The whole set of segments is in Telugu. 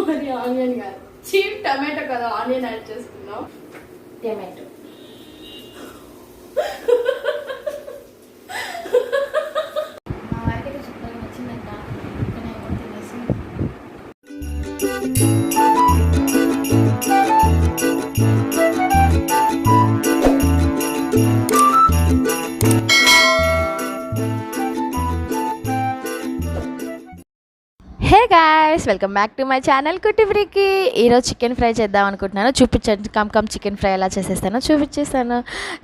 మరి ఆనియన్ కాదు. చీప్ టమాటో కదా ఆనియన్ యాడ్ చేసుకున్నాం tomato. Hey guys welcome back to my channel కుట్టిబ్రికి ఈరోజు చికెన్ ఫ్రై చేద్దాం అనుకుంటున్నాను. చూపించండి కమ్ కమ్ చికెన్ ఫ్రై ఎలా చేసేస్తానో చూపించేస్తాను.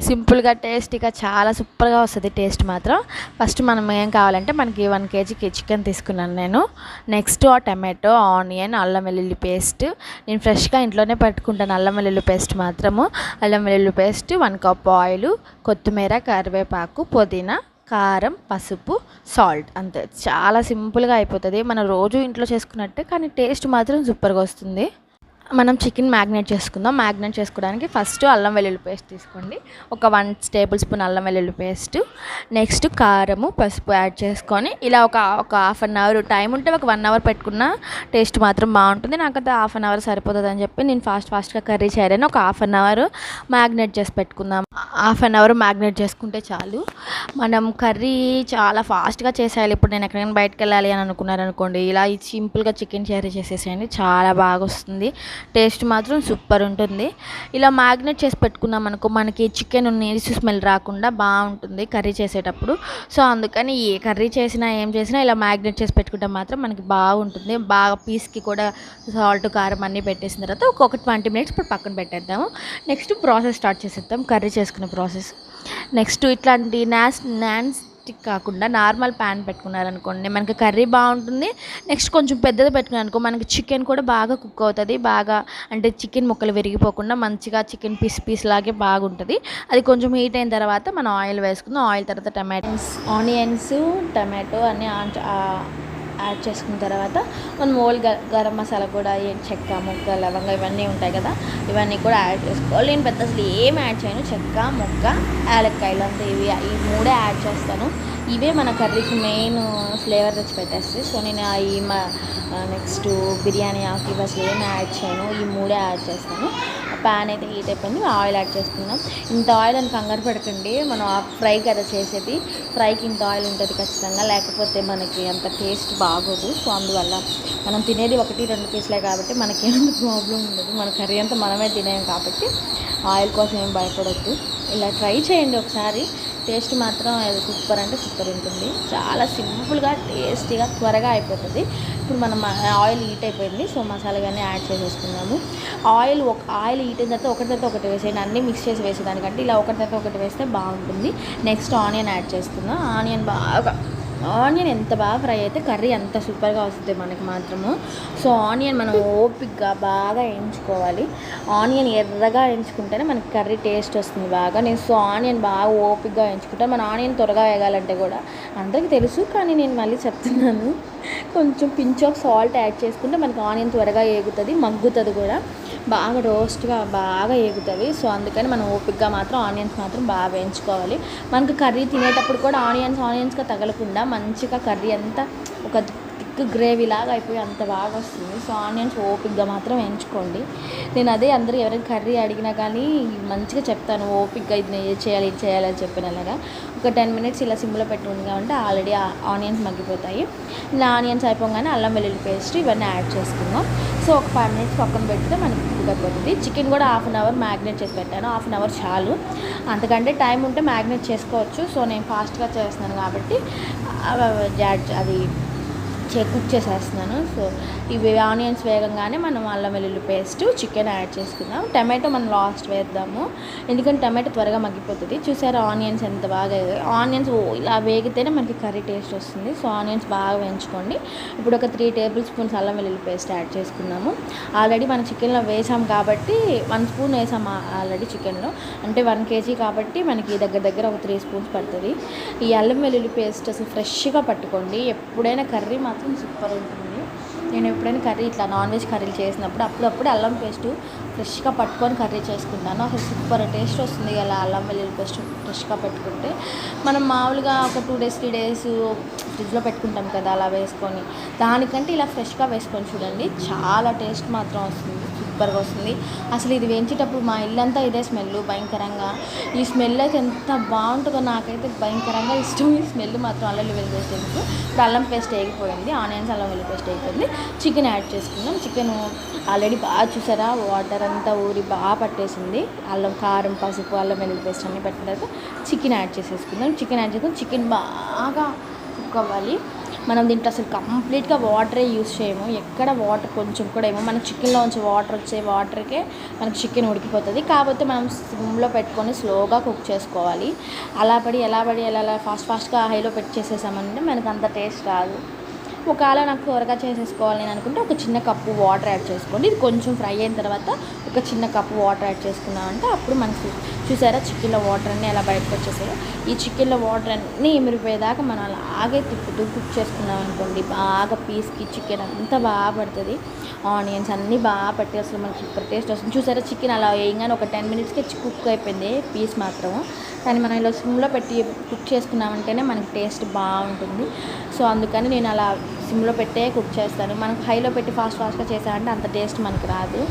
సింపుల్గా టేస్టీగా చాలా సూపర్గా వస్తుంది టేస్ట్ మాత్రం. ఫస్ట్ మనం ఏం కావాలంటే మనకి వన్ కేజీకి చికెన్ తీసుకున్నాను నేను. నెక్స్ట్ ఆ టమాటో ఆనియన్ అల్లం వెల్లుల్లి పేస్ట్. నేను ఫ్రెష్గా ఇంట్లోనే పెట్టుకుంటాను అల్లం వెల్లుల్లి పేస్ట్ మాత్రము. అల్లం వెల్లుల్లి పేస్ట్ వన్ కప్ ఆయిల్ కొత్తిమీర కరివేపాకు పుదీనా కారం పసుపు సాల్ట్ అంతే. చాలా సింపుల్గా అయిపోతుంది. మనం రోజు ఇంట్లో చేసుకున్నట్టే కానీ టేస్ట్ మాత్రం సూపర్గా వస్తుంది. మనం చికెన్ మ్యాగ్నేట్ చేసుకుందాం. మ్యాగ్నేట్ చేసుకోవడానికి ఫస్ట్ అల్లం వెల్లుల్లి పేస్ట్ తీసుకోండి. ఒక వన్ టేబుల్ స్పూన్ అల్లం వెల్లుల్లి పేస్ట్. నెక్స్ట్ కారము పసుపు యాడ్ చేసుకొని ఇలా ఒక ఒక హాఫ్ అన్ అవర్ టైం ఉంటే ఒక వన్ అవర్ పెట్టుకున్న టేస్ట్ మాత్రం బాగుంటుంది. నాకైతే హాఫ్ అన్ అవర్ సరిపోతుంది అని చెప్పి నేను ఫాస్ట్ ఫాస్ట్గా కర్రీ చేయాలని. ఒక హాఫ్ అన్ అవర్ మ్యాగ్నేట్ చేసి పెట్టుకుందాం. హాఫ్ అన్ అవర్ మ్యాగ్నేట్ చేసుకుంటే చాలు. మనం కర్రీ చాలా ఫాస్ట్గా చేసేయాలి. ఇప్పుడు నేను ఎక్కడికైనా బయటకు వెళ్ళాలి అని అనుకున్నారనుకోండి ఇలా సింపుల్గా చికెన్ కర్రీ చేసేసేయండి చాలా బాగా వస్తుంది. టేస్ట్ మాత్రం సూపర్ ఉంటుంది. ఇలా మ్యాగ్నేట్ చేసి పెట్టుకున్నాం అనుకో మనకి చికెన్ నీసు స్మెల్ రాకుండా బాగుంటుంది కర్రీ చేసేటప్పుడు. సో అందుకని ఏ కర్రీ చేసినా ఏం చేసినా ఇలా మ్యాగ్నేట్ చేసి పెట్టుకుంటే మాత్రం మనకి బాగుంటుంది. బాగా పీస్కి కూడా సాల్ట్ కారం అన్నీ పెట్టేసిన తర్వాత ఒక్కొక్క ట్వంటీ మినిట్స్ ఇప్పుడు పక్కన పెట్టేద్దాము. నెక్స్ట్ ప్రాసెస్ స్టార్ట్ చేసేద్దాం. కర్రీ చేసుకున్న ప్రాసెస్. నెక్స్ట్ ఇట్లాంటి నాస్ నాన్స్ స్టిక్ కాకుండా నార్మల్ ప్యాన్ పెట్టుకున్నారనుకోండి మనకి కర్రీ బాగుంటుంది. నెక్స్ట్ కొంచెం పెద్దది పెట్టుకున్నాను అనుకో మనకి చికెన్ కూడా బాగా కుక్ అవుతుంది. బాగా అంటే చికెన్ ముక్కలు విరిగిపోకుండా మంచిగా చికెన్ పీస్ పీస్ లాగే బాగుంటుంది. అది కొంచెం హీట్ అయిన తర్వాత మనం ఆయిల్ వేసుకుందాం. ఆయిల్ తర్వాత టమాటోస్ ఆనియన్స్ టమాటో అన్నీ ఆన్ యాడ్ చేసుకున్న తర్వాత మనం ఓల్ గ గరం మసాలా కూడా చెక్క మొక్క లవంగా ఇవన్నీ ఉంటాయి కదా ఇవన్నీ కూడా యాడ్ చేసుకోవాలి. నేను పెద్ద అసలు ఏం యాడ్ చేయను. చెక్క మొక్క యాలక్కాయలు అంతే. ఇవి ఈ మూడే యాడ్ చేస్తాను. ఇవే మన కర్రీకి మెయిన్ ఫ్లేవర్ తెచ్చి పెట్టేస్తాయి. సో నేను ఈ మా నెక్స్ట్ బిర్యానీ ఆకు ఇవి అసలు ఏం యాడ్ చేయను. ఈ మూడే యాడ్ చేస్తాను. ప్యాన్ అయితే హీట్ అయిపోయింది. ఆయిల్ యాడ్ చేస్తున్నాం ఇంత ఆయిల్ అని కంగారు పడకండి. మనం ఆ ఫ్రై కదా చేసేది. ఫ్రైకి ఇంత ఆయిల్ ఉంటుంది ఖచ్చితంగా. లేకపోతే మనకి అంత టేస్ట్ బాగోదు. సో అందువల్ల మనం తినేది ఒకటి రెండు పీసులే కాబట్టి మనకి ఏమంత ప్రాబ్లం ఉండదు. మన కర్రీ అంతా మనమే తినేం కాబట్టి ఆయిల్ కోసం ఏం భయపడొద్దు. ఇలా ట్రై చేయండి ఒకసారి. టేస్ట్ మాత్రం అది సూపర్ అంటే సూపర్ ఉంటుంది. చాలా సింపుల్గా టేస్టీగా త్వరగా అయిపోతుంది. ఇప్పుడు మనం ఆయిల్ హీట్ అయిపోయింది. సో మసాలా కానీ యాడ్ చేసేసుకున్నాము ఆయిల్ ఒక ఆయిల్ హీట్ అయిన తర్వాత ఒకటి తర్వాత ఒకటి వేసేయండి. అన్నీ మిక్స్ చేసి వేసేదానికంటే ఇలా ఒకటి తర్వాత ఒకటి వేస్తే బాగుంటుంది. నెక్స్ట్ ఆనియన్ యాడ్ చేసుకుందాం ఆనియన్ బాగా ఆనియన్ ఎంత బాగా ఫ్రై అయితే కర్రీ అంత సూపర్గా వస్తుంది మనకి మాత్రము. సో ఆనియన్ మనం ఓపిక్గా బాగా వేయించుకోవాలి ఆనియన్ ఎర్రగా వేయించుకుంటేనే మనకి కర్రీ టేస్ట్ వస్తుంది బాగా. నేను సో ఆనియన్ బాగా ఓపిక్గా వేయించుకుంటాను మన ఆనియన్ త్వరగా వేగాలంటే కూడా అందరికీ తెలుసు కానీ నేను మళ్ళీ చెప్తున్నాను. కొంచెం పించ్ ఆఫ్ సాల్ట్ యాడ్ చేసుకుంటే మనకి ఆనియన్ త్వరగా ఏగుతుంది మగ్గుతుంది కూడా. బాగా రోస్ట్గా బాగా ఏగుతుంది. సో అందుకని మనం ఓపిక్గా మాత్రం ఆనియన్స్ మాత్రం బాగా వేయించుకోవాలి. మనకు కర్రీ తినేటప్పుడు కూడా ఆనియన్స్ ఆనియన్స్గా తగలకుండా మంచిగా కర్రీ అంతా ఒక థిక్ గ్రేవీ లాగా అయిపోయి అంత బాగా వస్తుంది. సో ఆనియన్స్ ఓపిక్గా మాత్రం వేయించుకోండి. నేను అదే అందరూ ఎవరైనా కర్రీ అడిగినా కానీ మంచిగా చెప్తాను ఓపిక్గా ఇది చేయాలి ఇది చేయాలి అని చెప్పిన అలాగా. ఒక టెన్ మినిట్స్ ఇలా సిమ్లో పెట్టుకుంది కాబట్టి ఆల్రెడీ ఆనియన్స్ మగ్గిపోతాయి. ఇలా ఆనియన్స్ అయిపోగానే అల్లం వెల్లుల్లి పేస్ట్ ఇవన్నీ యాడ్ చేసుకుందాం. సో ఒక ఫైవ్ మినిట్స్ పక్కన పెడితే మనకి కుక్ అయిపోతుంది. చికెన్ కూడా హాఫ్ అన్ అవర్ మ్యాగ్నేట్ చేసి పెట్టాను. హాఫ్ అన్ అవర్ చాలు. అంతకంటే టైం ఉంటే మ్యాగ్నేట్ చేసుకోవచ్చు. సో నేను ఫాస్ట్గా చేస్తున్నాను కాబట్టి అది కుక్ చేసేస్తున్నాను. సో ఇవి ఆనియన్స్ వేగంగానే మనం అల్లం వెల్లుల్లి పేస్ట్ చికెన్ యాడ్ చేసుకుందాం. టమాటో మనం లాస్ట్ వేద్దాము. ఎందుకంటే టమాటో త్వరగా మగ్గిపోతుంది. చూసారా ఆనియన్స్ ఎంత బాగా ఆనియన్స్ ఇలా వేగితేనే మనకి కర్రీ టేస్ట్ వస్తుంది. సో ఆనియన్స్ బాగా వేయించుకోండి. ఇప్పుడు ఒక త్రీ టేబుల్ స్పూన్స్ అల్లం వెల్లుల్లి పేస్ట్ యాడ్ చేసుకున్నాము. ఆల్రెడీ మనం చికెన్లో వేసాం కాబట్టి వన్ స్పూన్ వేసాం ఆల్రెడీ చికెన్లో. అంటే వన్ కేజీ కాబట్టి మనకి దగ్గర దగ్గర ఒక త్రీ స్పూన్స్ పడుతుంది. ఈ అల్లం వెల్లుల్లి పేస్ట్ అసలు ఫ్రెష్గా పట్టుకోండి. ఎప్పుడైనా కర్రీ మాత్రం సూపర్ ఉంటుంది. నేను ఎప్పుడైనా కర్రీ ఇట్లా నాన్ వెజ్ కర్రీలు చేసినప్పుడు అప్పుడప్పుడు అల్లం పేస్ట్ ఫ్రెష్గా పట్టుకొని కర్రీ చేసుకుంటాను. అసలు సూపర్ టేస్ట్ వస్తుంది అలా అల్లం వెల్లుల్లి పేస్ట్ ఫ్రెష్గా పెట్టుకుంటే. మనం మామూలుగా ఒక టూ డేస్ త్రీ డేస్ ఫ్రిడ్జ్లో పెట్టుకుంటాం కదా అలా వేసుకొని. దానికంటే ఇలా ఫ్రెష్గా వేసుకొని చూడండి చాలా టేస్ట్ మాత్రం వస్తుంది. సూపర్గా వస్తుంది. అసలు ఇది వేయించేటప్పుడు మా ఇల్లంతా ఇదే స్మెల్ భయంకరంగా. ఈ స్మెల్ అయితే ఎంత బాగుంటుందో నాకైతే భయంకరంగా ఇష్టం. ఈ స్మెల్ మాత్రం అల్లం వెల్లుల్లి పేస్ట్ ఎందుకు ఇప్పుడు అల్లం పేస్ట్ వేగిపోయింది ఆనియన్స్ అల్లం వెల్లుల్లి పేస్ట్ అయిపోయింది చికెన్ యాడ్ చేసుకుందాం చికెన్ ఆల్రెడీ బాగా చూసారా? వాటర్ అంతా ఊరి బాగా పట్టేసింది. అల్లం కారం పసుపు అల్లం వెల్లుల్లి పేస్ట్ అన్ని పెట్టిన తర్వాత చికెన్ యాడ్ చేసేసుకుందాం. చికెన్ యాడ్ చేసుకుని చికెన్ బాగా కుక్ అవ్వాలి మనం దీంట్లో అసలు కంప్లీట్గా వాటరే యూస్ చేయము. ఎక్కడ వాటర్ కొంచెం కూడా ఏమో మనకి చికెన్లో నుంచి వాటర్ వచ్చే వాటర్కే మనకి చికెన్ ఉడికిపోతుంది. కాకపోతే మనం సిమ్లో పెట్టుకొని స్లోగా కుక్ చేసుకోవాలి. అలా పడి ఎలా పడి ఎలా ఎలా ఫాస్ట్ ఫాస్ట్గా హైలో పెట్టి చేసేసామంటే మనకు అంత టేస్ట్ రాదు. ఒకవేళ నాకు త్వరగా చేసేసుకోవాలి నేను అనుకుంటే ఒక చిన్న కప్పు వాటర్ యాడ్ చేసుకోండి. ఇది కొంచెం ఫ్రై అయిన తర్వాత ఒక చిన్న కప్పు వాటర్ యాడ్ చేసుకున్నామంటే అప్పుడు మనకి చూసారా? చికెన్లో వాటర్ అన్నీ ఎలా బయటకు వచ్చేసాయో. ఈ చికెన్లో వాటర్ అన్నీ ఎమిరిపోయేదాకా మనం అలాగే తిప్పుతూ కుక్ చేసుకున్నాం అనుకోండి బాగా పీస్కి చికెన్ అంతా బాగా పడుతుంది. ఆనియన్స్ అన్నీ బాగా పట్టి అసలు మనకి సూపర్ టేస్ట్ వస్తుంది. చూసారా? చికెన్ అలా వేయగానే ఒక టెన్ మినిట్స్కి కుక్ అయిపోయింది పీస్ మాత్రం. కానీ మనం ఇలా సిమ్లో పెట్టి కుక్ చేసుకున్నామంటేనే మనకి టేస్ట్ బాగుంటుంది. సో అందుకని నేను అలా సిమ్లో పెట్టే కుక్ చేస్తాను. మనకు హైలో పెట్టి ఫాస్ట్ ఫాస్ట్గా చేసామంటే అంత టేస్ట్ మనకు రాదు.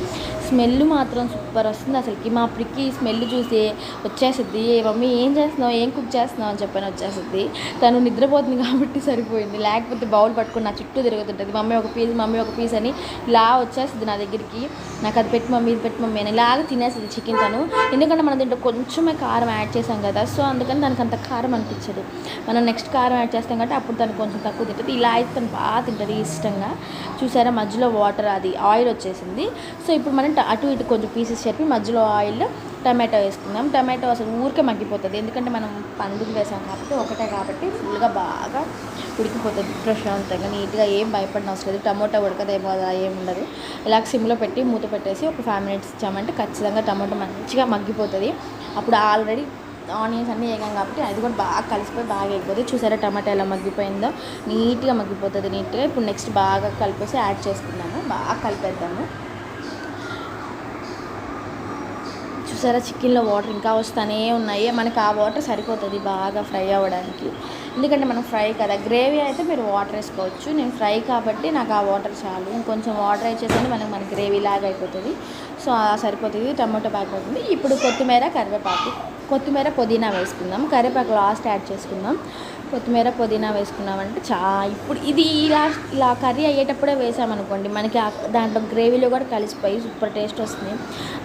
స్మెల్ మాత్రం సూపర్ వస్తుంది అసలుకి. మా అప్పటికి స్మెల్ చూసి వచ్చేసిద్ది మమ్మీ ఏం చేస్తున్నావు? ఏం కుక్ చేస్తున్నావు? అని చెప్పని వచ్చేసిద్ది. తను నిద్రపోతుంది కాబట్టి సరిపోయింది. లేకపోతే బౌల్ పట్టుకుని నా చుట్టూ తిరుగుతుంటుంది. మమ్మీ ఒక పీస్ మమ్మీ ఒక పీస్ అని ఇలా వచ్చేస్తుంది నా దగ్గరికి. నాకు అది పెట్టి మమ్మీ ఇది పెట్టి మమ్మీ అని ఇలాగ తినేస్తుంది చికెన్ తను. ఎందుకంటే మనం దీంట్లో కొంచెమే కారం యాడ్ చేసాం కదా సో అందుకని దానికి అంత కారం అనిపించదు. మనం నెక్స్ట్ కారం యాడ్ చేస్తాం కాబట్టి అప్పుడు తను కొంచెం తక్కువ తింటుంది. ఇలా అయితే తను బాగా తింటుంది ఇష్టంగా. చూసారా మధ్యలో వాటర్ అది ఆయిల్ వచ్చేసింది. సో ఇప్పుడు మనం అటు ఇటు కొంచెం పీసెస్ చెప్పి మధ్యలో ఆయిల్ టమాటో వేసుకుందాం. టమాటో అసలు ఊరికే మగ్గిపోతుంది. ఎందుకంటే మనం పండుగ వేసాం కాబట్టి ఒకటే కాబట్టి ఫుల్గా బాగా ఉడికిపోతుంది ప్రశాంతంగా నీట్గా ఏం భయపడిన అవసరం లేదు. టమోటా ఉడకదేమో అలా ఏం ఉండదు. ఇలా సిమ్లో పెట్టి మూత పెట్టేసి ఒక ఫైవ్ మినిట్స్ ఇచ్చామంటే ఖచ్చితంగా టమాటో మంచిగా మగ్గిపోతుంది. అప్పుడు ఆల్రెడీ ఆనియన్స్ అన్నీ వేగాం కాబట్టి అది కూడా బాగా కలిసిపోయి బాగా ఎగిపోతుంది చూసారా టమాటా ఎలా మగ్గిపోయిందో? నీట్గా మగ్గిపోతుంది నీట్గా. ఇప్పుడు నెక్స్ట్ బాగా కలిపేసి యాడ్ చేసుకున్నాము బాగా కలిపేద్దాము. చూసారా? చికెన్లో వాటర్ ఇంకా వస్తూనే ఉన్నాయి. మనకి ఆ వాటర్ సరిపోతుంది బాగా ఫ్రై అవ్వడానికి. ఎందుకంటే మనం ఫ్రై కదా గ్రేవీ అయితే మీరు వాటర్ వేసుకోవచ్చు. నేను ఫ్రై కాబట్టి నాకు ఆ వాటర్ చాలు. ఇంకొంచెం వాటర్ వేసేసరికి మనకి మన గ్రేవీ లాగా అయిపోతుంది. సో ఆ సరిపోతుంది. టమాటో ప్యాక్ అవుతుంది. ఇప్పుడు కొత్తిమీర కరివేపాకు. కొత్తిమీర పుదీనా వేసుకుందాం. కరివేపాకు లాస్ట్ యాడ్ చేసుకుందాం. కొత్తిమీర పుదీనా వేసుకున్నామంటే చా ఇప్పుడు ఇది ఇలా ఇలా కర్రీ అయ్యేటప్పుడే వేసామనుకోండి మనకి దాంట్లో గ్రేవీలో కూడా కలిసిపోయి సూపర్ టేస్ట్ వస్తుంది.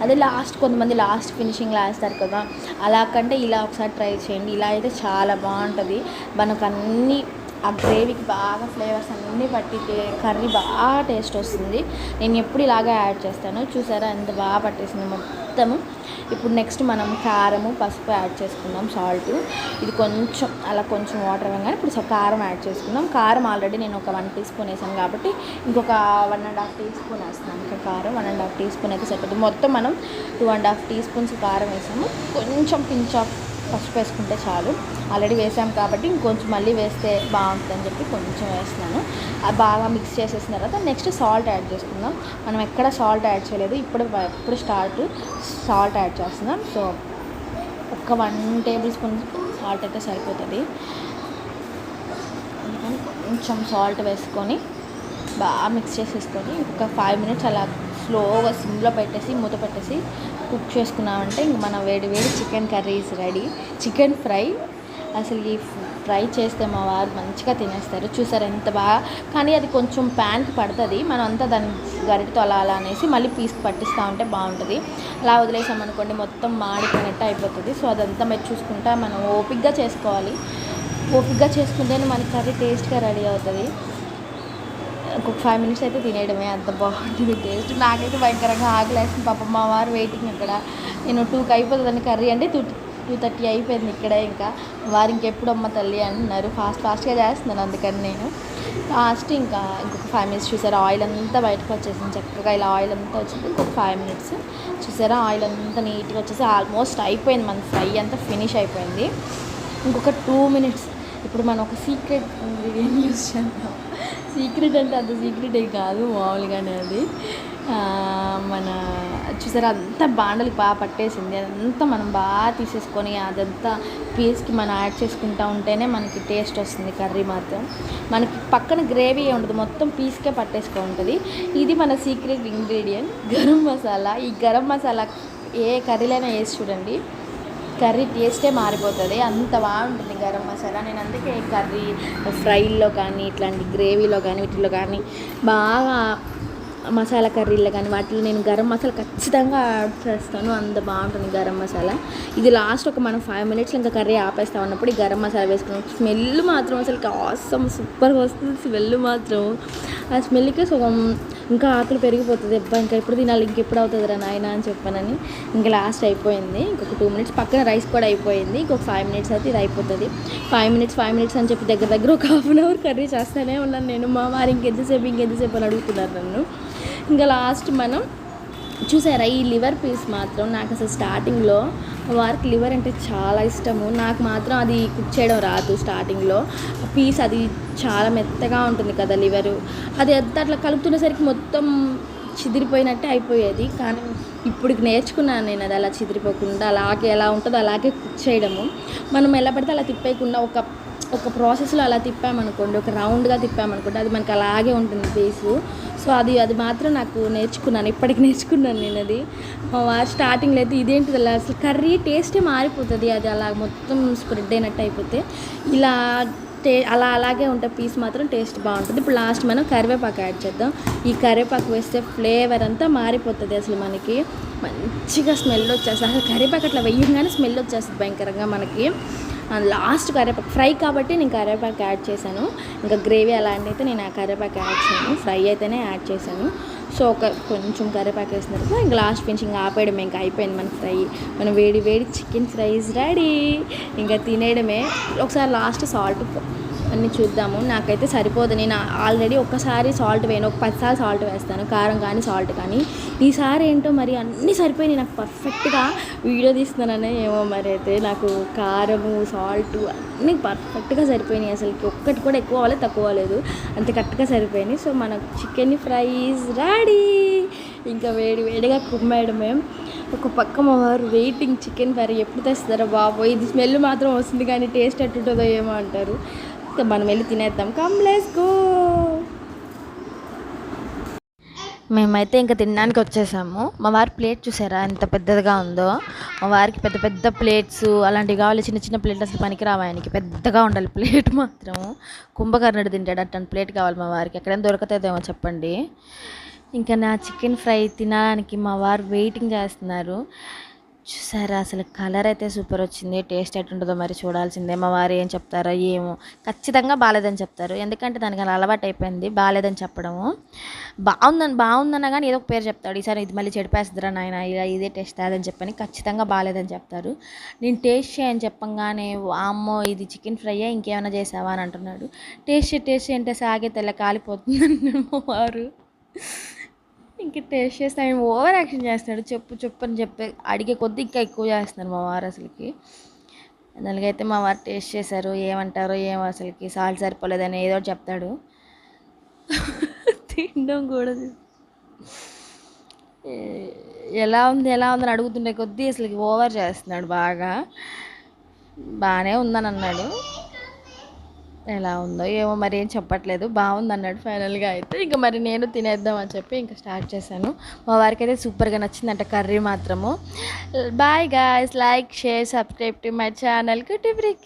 అదే లాస్ట్ కొంతమంది లాస్ట్ ఫినిషింగ్లో వేస్తారు కదా అలా కంటే ఇలా ఒకసారి ట్రై చేయండి ఇలా అయితే చాలా బాగుంటుంది. మనకు అన్నీ ఆ గ్రేవీకి బాగా ఫ్లేవర్స్ అన్నీ పట్టితే కర్రీ బాగా టేస్ట్ వస్తుంది. నేను ఎప్పుడు ఇలాగే యాడ్ చేస్తాను. చూసారా ఎంత బాగా పట్టేసింది మొత్తము ఇప్పుడు నెక్స్ట్ మనం కారము పసుపు యాడ్ చేసుకుందాం సాల్ట్. ఇది కొంచెం అలా కొంచెం వాటర్ ఇవ్వగానే ఇప్పుడు కారం యాడ్ చేసుకుందాం. కారం ఆల్రెడీ నేను ఒక వన్ టీ స్పూన్ వేసాను కాబట్టి ఇంకొక one and half teaspoon వేస్తున్నాను. ఇంకా కారం one and half teaspoon అయితే సరిపోతుంది. మొత్తం మనం two and half teaspoons కారం వేసాము. కొంచెం పించ్ ఆఫ్ పసుపు వేసుకుంటే చాలు. ఆల్రెడీ వేసాం కాబట్టి ఇంకొంచెం మళ్ళీ వేస్తే బాగుంటుందని చెప్పి కొంచెం వేస్తున్నాను. అది బాగా మిక్స్ చేసేసిన తర్వాత నెక్స్ట్ సాల్ట్ యాడ్ చేసుకుందాం. మనం ఎక్కడ సాల్ట్ యాడ్ చేయలేదు. ఇప్పుడు ఇప్పుడు స్టార్ట్ సాల్ట్ యాడ్ చేస్తున్నాం. సో ఒక వన్ టేబుల్ స్పూన్ సాల్ట్ అయితే సరిపోతుంది. కొంచెం సాల్ట్ వేసుకొని బాగా మిక్స్ చేసేసుకొని ఒక ఫైవ్ మినిట్స్ అలా స్లోగా సిమ్లో పెట్టేసి మూత పెట్టేసి కుక్ చేసుకున్నామంటే ఇంక మన వేడి వేడి chicken curries ready. Chicken fry. అసలు ఈ ఫ్రై చేస్తే మా వారు మంచిగా తినేస్తారు. చూసారు ఎంత బాగా కానీ అది కొంచెం ప్యాన్కి పడుతుంది. మనం అంతా దాన్ని గరిటతో అలా అలా అనేసి మళ్ళీ పీస్ పట్టిస్తూ ఉంటే బాగుంటుంది. అలా వదిలేసామనుకోండి మొత్తం మాడిపోయినట్టు అయిపోతుంది. సో అదంతా మీరు చూసుకుంటా మనం ఓపిక్గా చేసుకోవాలి. ఓపిక్గా చేసుకుంటేనే మన కర్రీ టేస్ట్గా రెడీ అవుతుంది. ఇంకొక ఫైవ్ మినిట్స్ అయితే తినేయడమే అంత బాగుంటుంది టేస్ట్ నాకైతే భయంకరంగా ఆకలేస్తుంది పాపం మా వారు వెయిటింగ్ అక్కడ. నేను టూకి అయిపోతుందని కర్రీ అంటే టూ టూ థర్టీ అయిపోయింది ఇక్కడే ఇంకా. వారు ఇంకెప్పుడు అమ్మ తల్లి అంటున్నారు ఫాస్ట్ ఫాస్ట్గా చేస్తున్నాను అందుకని నేను. లాస్ట్ ఇంకా ఇంకొక ఫైవ్ మినిట్స్ చూసారా? ఆయిల్ అంతా బయటకు వచ్చేసింది. చక్కగా ఇలా ఆయిల్ అంతా వచ్చింది. ఇంకొక ఫైవ్ మినిట్స్ చూసారా? ఆయిల్ అంతా నీట్గా వచ్చేసి ఆల్మోస్ట్ అయిపోయింది మన ఫ్రై అంతా ఫినిష్ అయిపోయింది. ఇంకొక టూ మినిట్స్ ఇప్పుడు మనం ఒక సీక్రెట్ ఇంగ్రీడియంట్ యూస్ చేద్దాం. సీక్రెట్ అంటే అంత సీక్రెట్ ఏం కాదు మామూలుగానే అది. మన చూసారా అంతా బాండలు బాగా పట్టేసింది. అదంతా మనం బాగా తీసేసుకొని అదంతా పీస్కి మనం యాడ్ చేసుకుంటా ఉంటేనే మనకి టేస్ట్ వస్తుంది కర్రీ మాత్రం. మనకి పక్కన గ్రేవీ ఉండదు మొత్తం పీస్కే పట్టేసుకో ఉంటుంది. ఇది మన సీక్రెట్ ఇంగ్రీడియంట్. గరం మసాలా. ఈ గరం మసాలా ఏ కర్రీలైనా వేసి చూడండి. కర్రీ టేస్టే మారిపోతుంది. అంత బాగుంటుంది గరం మసాలా. నేను అందుకే కర్రీ ఫ్రైల్లో కానీ ఇట్లాంటి గ్రేవీలో కానీ వీటిలో కానీ బాగా మసాలా కర్రీలో కానీ వాటిలో నేను గరం మసాలా ఖచ్చితంగా యాడ్ చేస్తాను. అంత బాగుంటుంది గరం మసాలా. ఇది లాస్ట్ ఒక మనం ఫైవ్ మినిట్స్ ఇంకా కర్రీ ఆపేస్తా ఉన్నప్పుడు ఈ గరం మసాలా వేసుకున్నాం. స్మెల్ మాత్రం అసలు ఆసం సూపర్గా వస్తుంది. స్మెల్ మాత్రం. ఆ స్మెల్కి సగం ఇంకా ఆకలి పెరిగిపోతుంది. అబ్బా ఇంకా ఎప్పుడు తినాలి? ఇంకెప్పుడు అవుతుంది రా నాయన అని చెప్పానని. ఇంకా లాస్ట్ అయిపోయింది. ఇంకొక టూ మినిట్స్ పక్కన రైస్ కూడా అయిపోయింది. ఇంకొక ఫైవ్ మినిట్స్ అయితే ఇది అయిపోతుంది. ఫైవ్ మినిట్స్ ఫైవ్ మినిట్స్ అని చెప్పి దగ్గర దగ్గర ఒక హాఫ్ అన్ అవర్ కర్రీ చేస్తూనే ఉన్నాను నేను. మా వారు ఇంకెంతసేపు ఇంకెంతసేపు అని అడుగుతున్నారు నన్ను. ఇంకా లాస్ట్ మనం చూసారా ఈ లివర్ పీస్ మాత్రం నాకు అసలు స్టార్టింగ్లో వారికి లివర్ అంటే చాలా ఇష్టము. నాకు మాత్రం అది కుక్ చేయడం రాదు స్టార్టింగ్లో. పీస్ అది చాలా మెత్తగా ఉంటుంది కదా లివరు. అది ఎంత అట్లా కలుపుతున్నసరికి మొత్తం చిదిరిపోయినట్టే అయిపోయేది. కానీ ఇప్పుడు నేర్చుకున్నాను నేను అది అలా చిదిరిపోకుండా అలాగే ఎలా ఉంటుందో అలాగే కుక్ చేయడము. మనం ఎలా పడితే అలా తిప్పేయకుండా ఒక ఒక ప్రాసెస్లో అలా తిప్పామనుకోండి ఒక రౌండ్గా తిప్పామనుకోండి అది మనకి అలాగే ఉంటుంది బేసు సో అది అది మాత్రం నాకు నేర్చుకున్నాను ఇప్పటికి నేర్చుకున్నాను నేను అది. స్టార్టింగ్లో అయితే ఇదేంటిది అలా అసలు కర్రీ టేస్టే మారిపోతుంది అది అలా మొత్తం స్ప్రెడ్ అయినట్టు అయిపోతే. ఇలా టే అలా అలాగే ఉంటే పీస్ మాత్రం టేస్ట్ బాగుంటుంది. ఇప్పుడు లాస్ట్ మనం కరివేపాకు యాడ్ చేద్దాం. ఈ కరివేపాకు వేస్తే ఫ్లేవర్ అంతా మారిపోతుంది అసలు మనకి. మంచిగా స్మెల్ వచ్చేస్తుంది. అసలు కరివేపాకు అట్లా వేయగానే స్మెల్ వచ్చేస్తుంది భయంకరంగా మనకి. లాస్ట్ కరివేపాకు ఫ్రై కాబట్టి నేను కరివేపాకు యాడ్ చేశాను. ఇంకా గ్రేవీ అలాంటి అయితే నేను ఆ కరివేపాకు యాడ్ చేయను. ఫ్రై అయితేనే యాడ్ చేశాను. సో ఒక కొంచెం కరివేపాకు వేసిన తర్వాత ఇంకా లాస్ట్ ఫినిషింగ్ ఆపేయడమే. ఇంకా అయిపోయింది మన ఫ్రై. మన వేడి వేడి చికెన్ ఫ్రైస్ రెడీ. ఇంకా తినేయడమే. ఒకసారి లాస్ట్ సాల్ట్ అన్ని చూద్దాము. నాకైతే సరిపోదు. నేను ఆల్రెడీ ఒక్కసారి సాల్ట్ వేయను. ఒక పదిసార్లు సాల్ట్ వేస్తాను. కారం కానీ సాల్ట్ కానీ. ఈసారి ఏంటో మరి అన్నీ సరిపోయినాయి. నాకు పర్ఫెక్ట్గా వీడియో తీస్తున్నాననే ఏమో మరి అయితే నాకు కారము సాల్ట్ అన్నీ పర్ఫెక్ట్గా సరిపోయినాయి. అసలుకి ఒక్కటి కూడా ఎక్కువ అవ్వలేదు తక్కువ అవ్వలేదు. అంత కరెక్ట్గా సరిపోయినాయి. సో మన చికెన్ ఫ్రైస్ రెడీ. ఇంకా వేడి వేడిగా కుమ్మేయడమే ఒక పక్క మా వారు వెయిటింగ్ చికెన్ కర్రీ ఎప్పుడు తెస్తారో బాబోయ్. ఇది స్మెల్ మాత్రం వస్తుంది కానీ టేస్ట్ ఎట్టుంటుందో ఏమో అంటారు. ఇంకా మనం వెళ్ళి తినేద్దాం. కమ్ లెస్ గో మేమైతే ఇంకా తినడానికి వచ్చేసాము. మా వారి ప్లేట్ చూసారా? ఎంత పెద్దదిగా ఉందో. మా వారికి పెద్ద పెద్ద ప్లేట్స్ అలాంటివి కావాలి చిన్న చిన్న ప్లేట్ అసలు పనికి రావు పెద్దగా ఉండాలి ప్లేట్ మాత్రం కుంభకర్ణుడు తింటాడు అట్టని ప్లేట్ కావాలి మా వారికి. ఎక్కడైనా దొరకతేదేమో చెప్పండి. ఇంకా నా చికెన్ ఫ్రై తినడానికి మా వారు వెయిటింగ్ చేస్తున్నారు. చూసారా? అసలు కలర్ అయితే సూపర్ వచ్చింది. టేస్ట్ ఎట్టుంటుందో మరి చూడాల్సిందే. మా వారు ఏం చెప్తారో ఏమో. ఖచ్చితంగా బాగాలేదని చెప్తారు. ఎందుకంటే దానికి అలా అలవాటు అయిపోయింది బాగాలేదని చెప్పడము. బాగుందని బాగుందన్న కానీ ఏదో ఒక పేరు చెప్తాడు. ఈసారి ఇది మళ్ళీ చెడిపేస్తుందిరా నాయన. ఇలా ఇదే టేస్ట్ అదని చెప్పని ఖచ్చితంగా బాగాలేదని చెప్తారు. నేను టేస్ట్ చేయని చెప్పంగానే అమ్మో ఇది చికెన్ ఫ్రైయే ఇంకేమైనా చేసావా? అని అంటున్నాడు. టేస్ట్ టేస్ట్ అంటే సాగే తెల్ల కాలిపోతుంది మా వారు. ఇంక టేస్ట్ చేస్తే ఆయన ఓవర్ యాక్షన్ చేస్తున్నాడు చెప్పు చెప్పు అని చెప్పి అడిగే కొద్దీ ఇంకా ఎక్కువ చేస్తున్నారు మా వారు అసలుకి. దానికైతే మా వారు టేస్ట్ చేశారు. ఏమంటారో ఏమో అసలుకి. సాల్ సరిపోలేదని ఏదో ఒకటి చెప్తాడు. తినడం కూడా ఎలా ఉంది ఎలా ఉందని అడుగుతుండే కొద్దీ అసలుకి ఓవర్ చేస్తున్నాడు బాగా. బాగానే ఉందని అన్నాడు. ఎలా ఉందో ఏమో మరి ఏం చెప్పట్లేదు. బాగుంది అన్నాడు ఫైనల్గా అయితే. ఇంకా మరి నేను తినేద్దాం అని చెప్పి ఇంకా స్టార్ట్ చేశాను. మా వారికి అయితే సూపర్గా నచ్చిందంట కర్రీ మాత్రము. Bye guys like share subscribe to my channel. కుటిబ్రికి